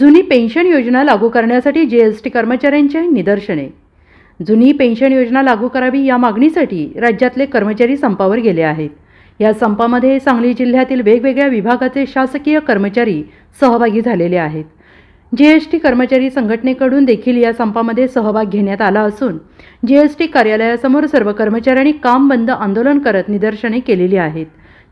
जुनी पेन्शन योजना लागू करण्यासाठी जी एस टी कर्मचाऱ्यांचे निदर्शने. जुनी पेन्शन योजना लागू करावी या मागणीसाठी राज्यातले कर्मचारी संपावर गेले आहेत. या संपामध्ये सांगली जिल्ह्यातील वेगवेगळ्या विभागाचे शासकीय कर्मचारी सहभागी झालेले आहेत. जी एस टी कर्मचारी संघटनेकडून देखील या संपामध्ये सहभाग घेण्यात आला असून जी एस टी कार्यालयासमोर सर्व कर्मचाऱ्यांनी काम बंद आंदोलन करत निदर्शने केलेली आहेत.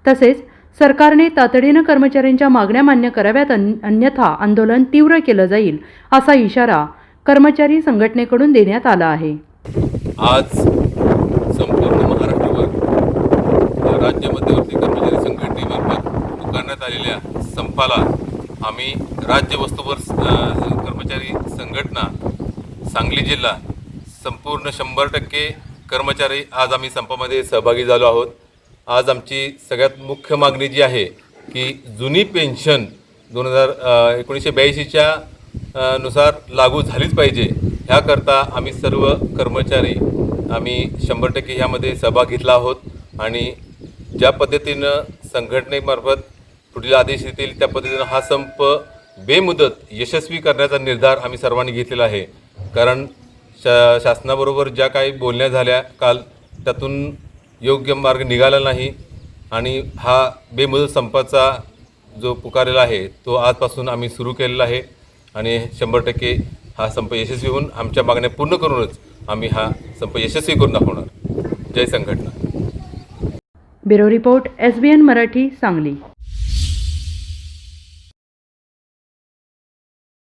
तसेच सरकारने तातडीनं कर्मचाऱ्यांच्या मागण्या मान्य कराव्यात अन- अन्यथा आंदोलन तीव्र केलं जाईल असा इशारा कर्मचारी संघटनेकडून देण्यात आला आहे. आज संपूर्ण महाराष्ट्रभर राज्य मध्यवर्ती कर्मचारी संघटनेमार्फत पुकारण्यात आलेल्या संपाला आम्ही राज्य वस्तूवर कर्मचारी संघटना सांगली जिल्हा संपूर्ण शंभर टक्के कर्मचारी आज आम्ही संपामध्ये सहभागी झालो आहोत. आज आमची सगळ्यात मुख्य मागणी जी आहे की जुनी पेन्शन दोन हजार एकोणीसशे ब्याऐंशीच्या नुसार लागू झालीच पाहिजे. ह्याकरता आम्ही सर्व कर्मचारी आम्ही शंभर टक्के ह्यामध्ये सहभाग घेतला आहोत आणि ज्या पद्धतीनं संघटनेमार्फत पुढील आदेश येतील त्या पद्धतीनं हा संप बेमुदत यशस्वी करण्याचा निर्धार आम्ही सर्वांनी घेतलेला आहे. कारण शा शासनाबरोबर ज्या काही बोलण्या झाल्या काल त्यातून योग्य मार्ग निघाला नाही आणि हा बेमुदत संपाचा जो पुकारलेला आहे तो आजपासून आम्ही सुरू केलेला आहे आणि शंभर टक्के हा संप यशस्वी होऊन आमच्या मागण्या पूर्ण करूनच आम्ही हा संप यशस्वी करून दाखवणार. जय संघटना. Bureau report S B N Marathi Sangli.